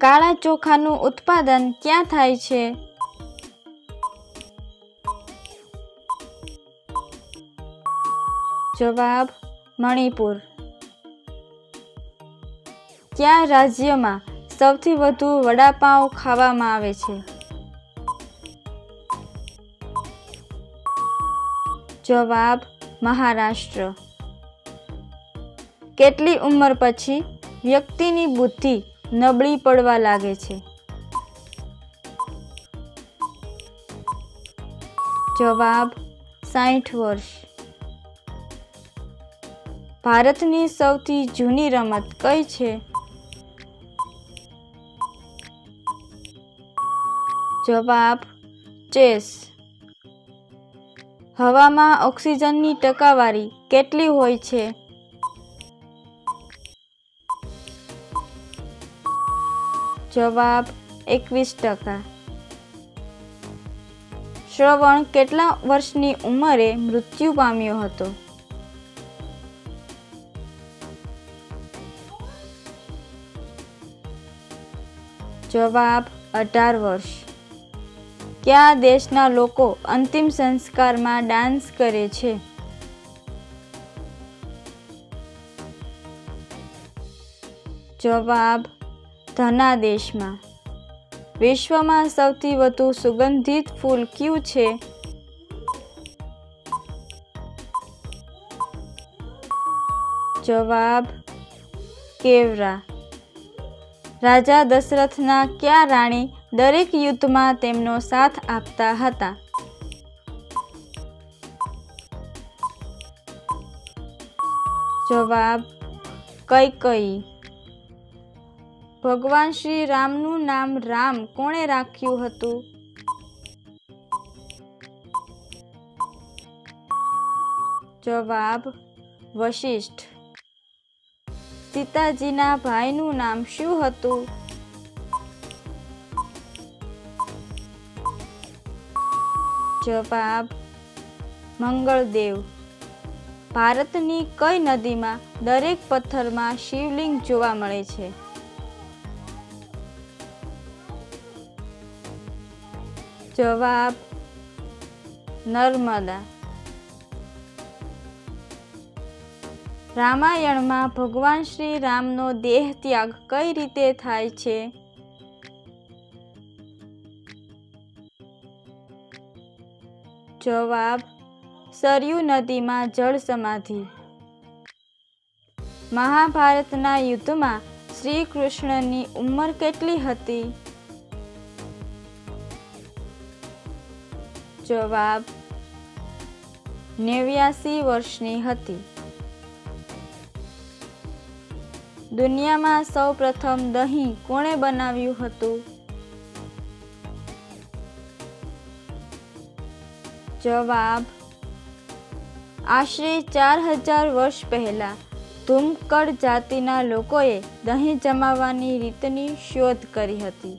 કાળા ચોખાનું ઉત્પાદન ક્યાં થાય છે? જવાબ, મણિપુર. કયા રાજ્યમાં સૌથી વધુ વડાપાઉં ખાવામાં આવે છે? જવાબ, મહારાષ્ટ્ર. કેટલી ઉંમર પછી વ્યક્તિની બુદ્ધિ નબળી પડવા લાગે છે. જવાબ સાઠ વર્ષ. ભારતની સૌથી જૂની રમત કઈ છે? જવાબ ચેસ. હવામાં ઓક્સિજનની ટકાવારી કેટલી હોય છે? જવાબ એકવીસ ટકા. શ્રવણ કેટલા વર્ષની ઉંમરે મૃત્યુ પામ્યો હતો? જવાબ અઢાર વર્ષ. કયા દેશના લોકો અંતિમ સંસ્કારમાં ડાન્સ કરે છે? જવાબ ધના દેશમાં વિશ્વમાં સૌથી વધુ સુગંધિત ફૂલ કયું છે? જવાબ, કેવરા. રાજા દશરથના કયા રાણી દરેક યુદ્ધમાં તેમનો સાથ આપતા હતા? જવાબ કઈ કઈ ભગવાન શ્રી રામનું નામ રામ કોણે રાખ્યું હતું? જવાબ, વશિષ્ઠ. સીતાજીના ભાઈનું નામ શું હતું? જવાબ, મંગળદેવ. ભારતની કઈ નદીમાં દરેક પથ્થરમાં શિવલિંગ જોવા મળે છે? જવાબ નર્મદા. રામાયણમાં ભગવાન શ્રી રામનો દેહ ત્યાગ કઈ રીતે થાય છે? જવાબ સરયુ નદીમાં જળ સમાધિ. મહાભારતના યુદ્ધમાં શ્રી કૃષ્ણની ઉંમર કેટલી હતી? જવાબ નેવ્યાસી વર્ષની હતી. દુનિયામાં સૌ પ્રથમ દહીં કોણે બનાવ્યું હતું? જવાબ આશરે ચાર હજાર વર્ષ પહેલા ધુમકડ જાતિના લોકોએ દહીં જમાવવાની રીતની શોધ કરી હતી.